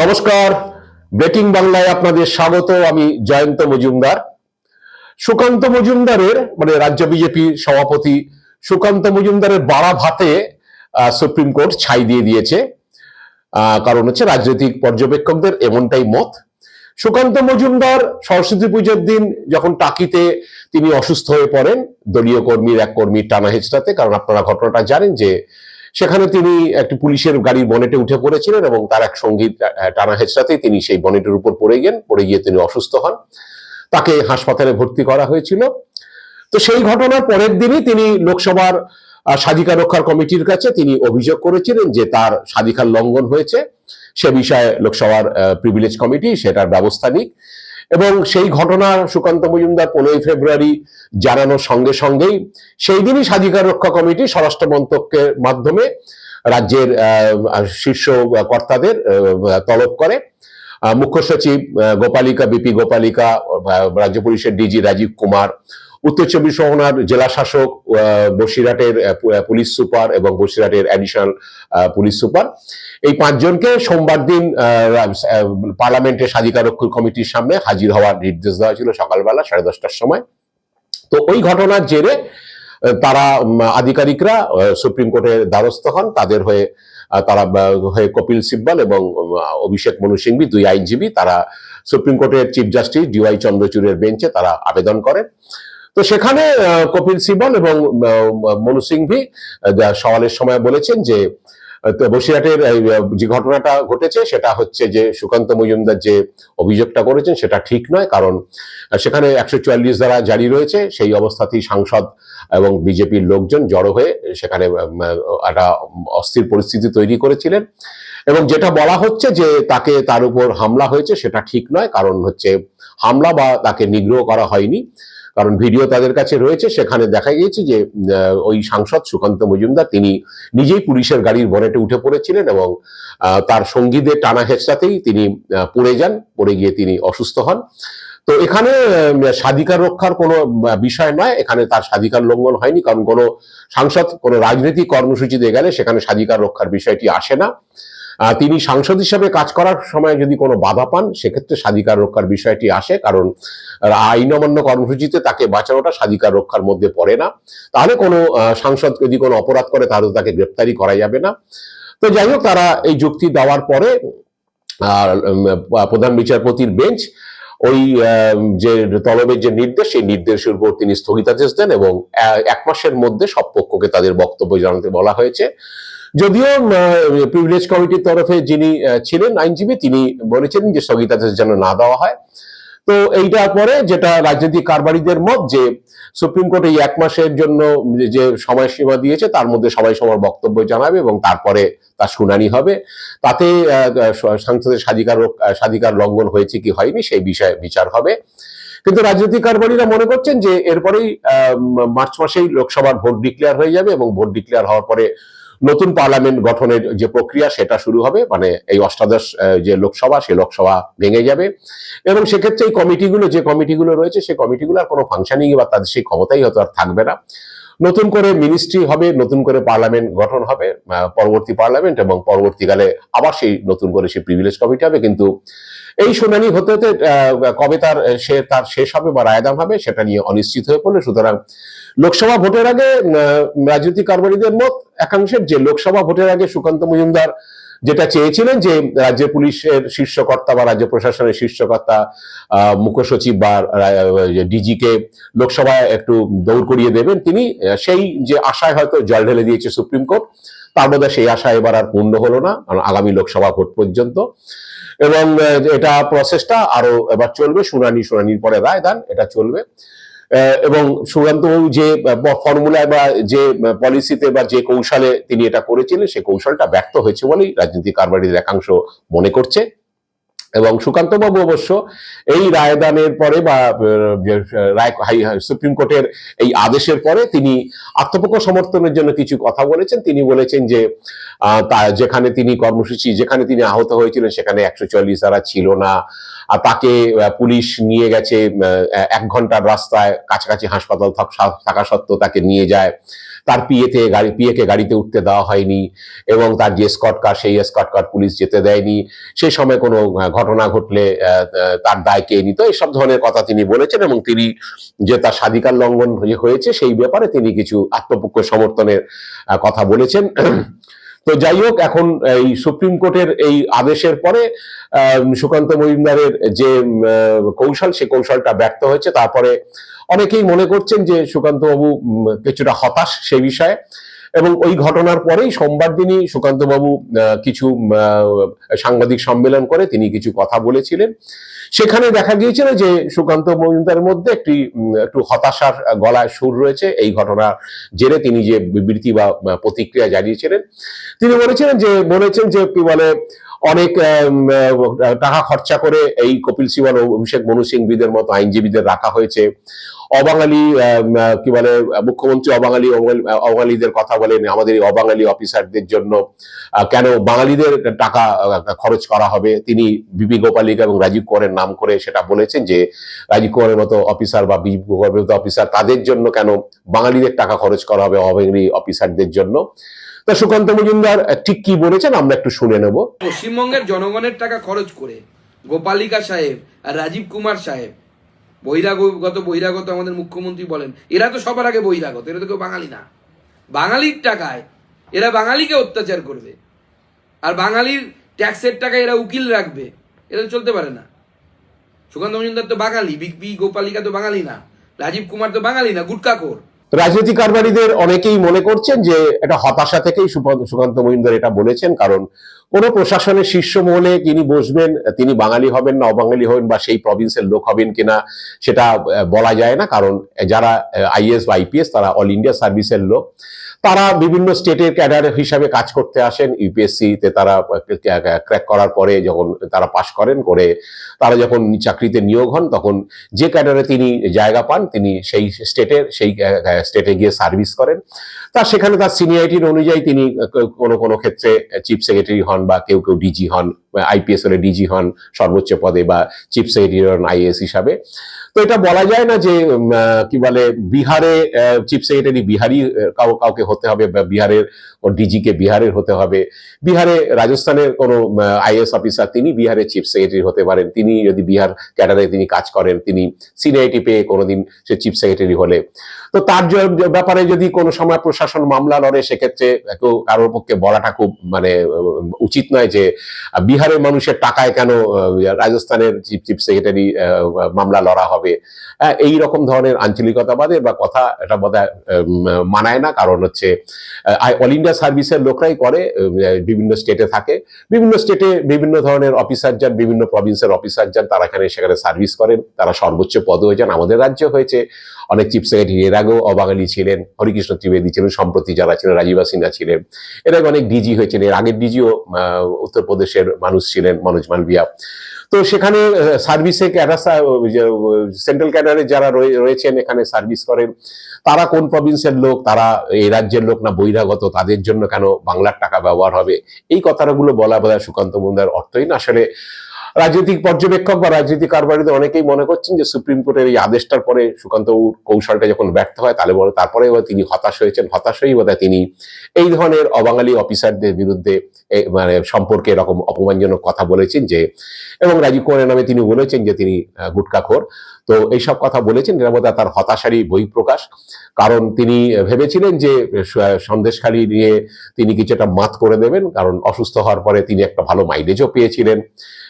নমস্কার। ব্রেকিং বাংলায় আপনাদের স্বাগত, আমি জয়ন্ত মজুমদার। সুকান্ত মজুমদারের মানে রাজ্য বিজেপি সভাপতি সুকান্ত মজুমদারের বাড়া ভাতে সুপ্রিম কোর্ট ছাই দিয়ে দিয়েছে। কারণ হচ্ছে রাজনৈতিক পর্যবেক্ষকদের এমনটাই মত। সুকান্ত মজুমদার সরস্বতী পুজোর দিন যখন টাকিতে তিনি অসুস্থ হয়ে পড়েন, দলীয় কর্মীর এক কর্মীর টানা হেঁচড়াতে, কারণ আপনারা ঘটনাটা জানেন যে সেখানে তিনি একটি পুলিশের গাড়ির বনেটে উঠে পড়েছিলেন এবং তার এক সংগীত আহ, টানা হেঁচড়াতেই তিনি সেই বনেটের উপর পড়ে গেন পড়ে গিয়ে তিনি অসুস্থ হন। তাকে হাসপাতালে ভর্তি করা হয়েছিল। তো সেই ঘটনার পরের দিনই তিনি লোকসভার স্বাধিকার রক্ষার কমিটির কাছে তিনি অভিযোগ করেছিলেন যে তার স্বাধিকার লঙ্ঘন হয়েছে। সে বিষয়ে লোকসভার প্রিভিলেজ কমিটি সেটার ব্যবস্থা নিক। এবং সেই ঘটনা সুকান্ত মজুমদার পনেরোই ফেব্রুয়ারি জানানোর সঙ্গে সঙ্গেই সেই দিনই স্বাধিকার রক্ষা কমিটি স্বরাষ্ট্র মন্ত্রকের মাধ্যমে রাজ্যের শীর্ষ কর্তাদের তলব করে। মুখ্য সচিব গোপালিকা, বিপি গোপালিকা রাজ্য পুলিশের ডিজি রাজীব কুমার উত্তর চব্বিশ পরগনার জেলা শাসক বসিরহাটের পুলিশ সুপার এবং বসিরহাটের অ্যাডিশনাল পুলিশ সুপার। এই পাঁচজনকে সোমবার দিন পার্লামেন্টের স্বাধিকার রক্ষী কমিটির সামনে হাজির হওয়ার নির্দেশ দেওয়া ছিল সকালবেলা সাড়ে দশটার সময়। তো ওই ঘটনার জেরে তারা আধিকারিকরা সুপ্রিম কোর্টের দ্বারস্থ হন। তাদের হয়ে তারা হয়ে কপিল সিব্বল এবং অভিষেক মনু সিংভি, দুই আইনজীবী, তারা সুপ্রিম কোর্টের চিফ জাস্টিস ডিওয়াই চন্দ্রচূড়ের বেঞ্চে তারা আবেদন করেন। তো সেখানে কপিল সিব্বল এবং মনু সিংভি যা সওয়ালের সময় বলেছেন যে বসিরহাটের যে ঘটনাটা ঘটেছে সেটা হচ্ছে যে সুকান্ত মজুমদার যে অভিযোগটা করেছেন সেটা ঠিক নয়, কারণ সেখানে একশো চুয়াল্লিশ দ্বারা জারি রয়েছে। সেই অবস্থাতেই সাংসদ এবং বিজেপির লোকজন জড়ো হয়ে সেখানে একটা অস্থির পরিস্থিতি তৈরি করেছিলেন। এবং যেটা বলা হচ্ছে যে তাকে তার উপর হামলা হয়েছে সেটা ঠিক নয়, কারণ হচ্ছে হামলা বা তাকে নিগ্রহ করা হয়নি। কারণ ভিডিও তাদের কাছে রয়েছে, সেখানে দেখা গিয়েছে যে ওই সাংসদ সুকান্ত মজুমদার তিনি নিজেই পুলিশের গাড়ির বনেটে উঠে পড়েছিলেন এবং তার সঙ্গীদের টানা হেঁচড়াতেই তিনি পড়ে যান, পড়ে গিয়ে তিনি অসুস্থ হন। তো এখানে স্বাধিকার রক্ষার কোনো বিষয় নয়, এখানে তার স্বাধিকার লঙ্ঘন হয়নি, কারণ কোনো সাংসদ কোনো রাজনৈতিক কর্মসূচিতে গেলে সেখানে স্বাধিকার রক্ষার বিষয়টি আসে না। তিনি সাংসদ হিসাবে কাজ করার সময় যদি কোনো বাধা পান, সেক্ষেত্রে স্বাধিকার রক্ষার বিষয়টি আসে, কারণ আইন অমান্য কর্মসূচিতে তাকে বাঁচানোটা স্বাধিকার রক্ষার মধ্যে পড়ে না। তাহলে কোনো সাংসদ যদি কোনো অপরাধ করে, তাহলে তাকে গ্রেপ্তারি করা যাবে না। তো যাই হোক, তারা এই যুক্তি দেওয়ার পরে প্রধান বিচারপতির বেঞ্চ ওই যে তলবের যে নির্দেশ, সেই নির্দেশের উপর তিনি স্থগিতাদেশ দেন এবং এক মাসের মধ্যে সব পক্ষকে তাদের বক্তব্য জানাতে বলা হয়েছে। যদিও প্রিভিলেজ কমিটির তরফে যিনি ছিলেন আইনজীবী, তিনি বলেছেন যে স্থগিতাদেশ যেন না দেওয়া হয়। তো এইটার পরে যেটা রাজনৈতিক কারবারিদের মত যে, সুপ্রিম কোর্ট এই এক মাসের জন্য যে সময়সীমা দিয়েছে, তার মধ্যে সবাই সবার বক্তব্য জানাবে এবং তারপরে তার শুনানি হবে। তাতে সাংসদের স্বাধিকার স্বাধিকার লঙ্ঘন হয়েছে কি হয়নি সেই বিষয়ে বিচার হবে। কিন্তু রাজনৈতিক কারবারিরা মনে করছেন যে, এরপরেই মার্চ মাসেই লোকসভার ভোট ডিক্লেয়ার হয়ে যাবে এবং ভোট ডিক্লেয়ার হওয়ার পরে নতুন পার্লামেন্ট গঠনের যে প্রক্রিয়া, সেটা শুরু হবে। মানে এই অষ্টাদশ যে লোকসভা, সে লোকসভা ভেঙে যাবে। এবং সেক্ষেত্রে এই কমিটিগুলো, যে কমিটিগুলো রয়েছে সেই কমিটিগুলো আর কোনো ফাংশনিং বা তাদের সেই ক্ষমতাই হয়তো আর থাকবে না। নতুন করে মিনিস্ট্রি হবে, নতুন করে পার্লামেন্ট গঠন হবে পরবর্তী পার্লামেন্ট এবং পরবর্তীকালে আবার সেই নতুন করে সেই প্রিভিলেজ কমিটি হবে। কিন্তু এই শুনানি হতে হতে কবে তার সে, তার শেষ হবে বা রায়দান হবে সেটা নিয়ে অনিশ্চিত হয়ে পড়ল। সুতরাং লোকসভা ভোটের আগে রাজনৈতিক কারবারিদের মত একাংশের যে লোকসভা ভোটের আগে সুকান্ত মজুমদার যেটা চেয়েছিলেন যে রাজ্য পুলিশের শীর্ষকর্তা বা রাজ্য প্রশাসনের শীর্ষকর্তা মুখ্য সচিব বা ডিজি কে লোকসভায় একটু দৌড় করিয়ে দেবেন, তিনি সেই যে আশায় হয়তো জল ঢেলে দিয়েছে সুপ্রিম কোর্ট, তার মধ্যে সেই আশা এবার আর পূর্ণ হলো না আগামী লোকসভা ভোট পর্যন্ত। এবং এটা প্রসেসটা আরও এবার চলবে, শুনানি, শুনানির পরে রায় দান, এটা চলবে। এবং সুকান্তবাবু যে ফর্মুলায় বা যে পলিসিতে বা যে কৌশলে তিনি এটা করেছিলেন, সে কৌশলটা ব্যর্থ হয়েছে বলেই রাজনীতি কারবারির একাংশ মনে করছে। এবং সুকান্তবাবু অবশ্য এই রায়দানের পরে বা রায় সুপ্রিম কোর্টের এই আদেশের পরে তিনি আত্মপক্ষ সমর্থনের জন্য কিছু কথা বলেছেন। তিনি বলেছেন যে যেখানে তিনি কর্মসূচি, যেখানে তিনি আহত হয়েছিলেন, সেখানে একশো চল্লিশ দ্বারা ছিল না। আর তাকে পুলিশ নিয়ে গেছে এক ঘণ্টার রাস্তায়, কাছাকাছি হাসপাতাল থাক- সত্ত্বেও তাকে নিয়ে যায়। তার পিএতে গাড়ি, পিএকে গাড়িতে উঠতে দেওয়া হয়নি এবং তার যে স্কট কার সেই স্কট কার পুলিশ যেতে দেয়নি। সেই সময় কোনো ঘটনা ঘটলে তার দায় কে নিত, এইসব ধরনের কথা তিনি বলেছেন এবং তিনি যে তার স্বাধিকার লঙ্ঘন হয়ে- হয়েছে, সেই ব্যাপারে তিনি কিছু আত্মপক্ষ সমর্থনের কথা বলেছেন। তো যাই হোক, এখন এই সুপ্রিম কোর্টের এই আদেশের পরে সুকান্ত মজুমদারের যে কৌশল সে কৌশলটা ব্যর্থ হয়েছে। তারপরে অনেকেই মনে করছেন যে সুকান্ত বাবু কিছুটা হতাশ সে বিষয়ে। এবং ওই ঘটনার পরেই সোমবার দিনই সুকান্ত বাবু আহ, কিছু সাংবাদিক সম্মেলন করে তিনি কিছু কথা বলেছিলেন। সেখানে দেখা গিয়েছিল যে সুকান্ত মজুমদারের মধ্যে একটি একটু হতাশার গলায় সুর রয়েছে। এই ঘটনা জেরে তিনি যে বিবৃতি বা প্রতিক্রিয়া জানিয়েছিলেন তিনি বলেছিলেন যে বলেছেন যে কি বলে অনেক টাকা খরচা করে এই কপিল সিবাল অভিষেক মনু সিংবিদের মতো আইনজীবীদের রাখা হয়েছে। অবাঙালি কি বলে, মুখ্যমন্ত্রী অবাঙালি, অবাঙালি- অবাঙালিদের কথা বলেন, আমাদের অবাঙালি অফিসারদের জন্য কেন বাঙালিদের টাকা খরচ করা হবে? তিনি বিপি গোপালিক এবং রাজীব কুমারের নাম করে সেটা বলেছেন যে, রাজীব কুমারের মতো অফিসার বা বিপি কুমারের মতো অফিসার তাদের জন্য কেন বাঙালিদের টাকা খরচ করা হবে অবাঙালি অফিসারদের জন্য? তা সুকান্ত মজুমদার ঠিক কি বলেছেন আমরা একটু শুনে নেব। পশ্চিমবঙ্গের জনগণের টাকা খরচ করে গোপালিকা সাহেব রাজীব কুমার সাহেব বহিরাগত বহিরাগত আমাদের মুখ্যমন্ত্রী বলেন, এরা তো সবার আগে বহিরাগত, এরা তো কেউ বাঙালি না। বাঙালির টাকায় এরা বাঙালিকে অত্যাচার করবে। আর বাঙালির ট্যাক্সের টাকা এরা উকিল রাখবে, এরা চলতে পারে না। সুকান্ত মজুমদার তো বাঙালি বিগ বি গোপালিকা তো বাঙালি না, রাজীব কুমার তো বাঙালি না গুটকাকোর রাজনৈতিক কারবারীদের অনেকেই মনে করছেন যে এটা হতাশা থেকেই সুকান্ত মহিন্দর এটা বলেছেন, কারণ কোন প্রশাসনের শীর্ষ মহলে তিনি বসবেন, তিনি বাঙালি হবেন না, অবাঙালি হবেন বা সেই প্রভিন্সের লোক হবেন কিনা সেটা বলা যায় না, কারণ যারা আইএস বা আইপিএস তারা অল ইন্ডিয়া সার্ভিসের লোক। তারা বিভিন্ন স্টেটের ক্যাডার হিসাবে কাজ করতে আসেন ইউপিএসসি তে তারা ক্র্যাক করার পরে যখন তারা পাশ করেন, করে তারা যখন চাকরিতে নিয়োগ হন, তখন যে ক্যাডারে তিনি জায়গা পান, তিনি সেই স্টেটের সেই স্টেটে গিয়ে সার্ভিস করেন। তা সেখানে তার সিনিয়রিটির অনুযায়ী তিনি কোনো কোনো ক্ষেত্রে চিফ সেক্রেটারি হন বা কেউ কেউ ডিজি হন। আইপিএস হলে ডিজি হন সর্বোচ্চ পদে বা চিফ সেক্রেটারি হন আইএস হিসাবে। তো এটা বলা যায় না যে কি বলে বিহারে চিফ সেক্রেটারি বিহারি কাউকে হতে হবে বা বিহারের ডিজি কে বিহারের হতে হবে। বিহারে রাজস্থানের কোনো আইএস অফিসার তিনি বিহারের চিফ সেক্রেটারি হতে পারেন। তিনি যদি বিহার ক্যাডারে তিনি কাজ করেন তিনি সিনিয়রিটি পেয়ে কোনোদিন সে চিফ সেক্রেটারি হলে। তো তার ব্যাপারে যদি কোনো সময় প্রশাসন মামলা লড়ে সেক্ষেত্রে কারোর পক্ষে বলাটা খুব মানে উচিত নয় যে আহ, বিহারের মানুষের টাকায় কেন রাজস্থানের চিফ চিফ সেক্রেটারি মামলা লড়া হবে? এই রকম ধরনের আঞ্চলিকতাবাদের বা কথা এটা বোধ মানায় না। কারণ হচ্ছে অল ইন্ডিয়া সার্ভিসের লোকরাই করে বিভিন্ন স্টেটে থাকে। বিভিন্ন স্টেটে বিভিন্ন ধরনের অফিসার যান, বিভিন্ন প্রভিন্সের অফিসার যান, তারা এখানে সেখানে সার্ভিস করেন। তারা সর্বোচ্চ পদ হয়ে যান আমাদের রাজ্য হয়েছে। অনেক চিফ সেক্রেটারি এর আগেও অবাঙালি ছিলেন। হরিকৃষ্ণ ত্রিবেদী ছিলেন, সম্প্রতি যারা ছিলেন, রাজীবা সিনহা ছিলেন। এর আগে অনেক ডিজি হয়েছেন। এর আগের ডিজিও উত্তরপ্রদেশের মানুষ ছিলেন, মনোজ মালবিয়া তো সেখানে সার্ভিসে সেন্ট্রাল ক্যাডারে যারা রয়েছেন, এখানে সার্ভিস করেন, তারা কোন প্রভিন্সের লোক, তারা এই রাজ্যের লোক না, বহিরাগত, তাদের জন্য কেন বাংলার টাকা ব্যবহার হবে? এই কথাগুলো বলা বোধ সুকান্ত মুন্দার অর্থই না। আসলে রাজনৈতিক পর্যবেক্ষক বা রাজনৈতিক কারবারিদের অনেকেই মনে করছেন যে সুপ্রিম কোর্টের এই আদেশটার পরে সুকান্ত কৌশলটা যখন ব্যর্থ হয় তাহলে বলে তারপরে তিনি হতাশ হয়েছেন হতাশ হয়েই বোধহয় তিনি এই ধরনের অবাঙালি অফিসারদের বিরুদ্ধে মানে সম্পর্কে এরকম অপমানজনক কথা বলেছেন যে এবং রাজীব কুমারের নামে তিনি বলেছেন যে তিনি আহ, গুটখাখোর তো এইসব কথা বলেছেন এটা তার হতাশারই বহিঃপ্রকাশ। কারণ তিনি ভেবেছিলেন যে সন্দেশখালী নিয়ে তিনি কিছুটা মাত করে দেবেন কারণ অসুস্থ হওয়ার পরে তিনি একটা ভালো মাইলেজও পেয়েছিলেন।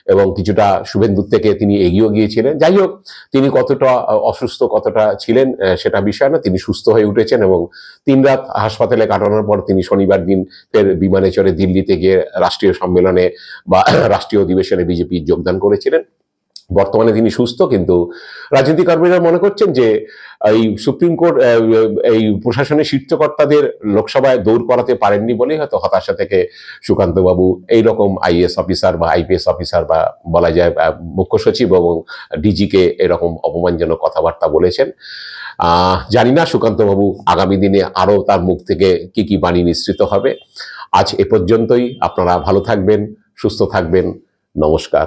এবং কিছুটা শুভেন্দুর থেকে তিনি এগিয়েও গিয়েছিলেন। যাই হোক, তিনি কতটা অসুস্থ কতটা ছিলেন সেটা বিষয় না। তিনি সুস্থ হয়ে উঠেছেন এবং তিন রাত হাসপাতালে কাটানোর পর তিনি শনিবার দিন ফের বিমানে চড়ে দিল্লিতে গিয়ে রাষ্ট্রীয় সম্মেলনে বা রাষ্ট্রীয় অধিবেশনে বিজেপি যোগদান করেছিলেন। বর্তমানে তিনি সুস্থ, কিন্তু রাজনীতি কর্মীরা মনে করছেন যে এই সুপ্রিম কোর্ট এই প্রশাসনের শীর্ষকর্তাদের লোকসভায় দৌড় করাতে পারেননি বলেই হয়তো হতাশা থেকে সুকান্তবাবু। এইরকম আইএস অফিসার বা আইপিএস অফিসার বা বলা যায় মুখ্য সচিব এবং ডিজিকে এরকম অপমানজনক কথাবার্তা বলেছেন। জানি না সুকান্তবাবু আগামী দিনে আরও তার মুখ থেকে কি কি বাণী নিঃসৃত হবে। আজ এ পর্যন্তই। আপনারা ভালো থাকবেন, সুস্থ থাকবেন। নমস্কার।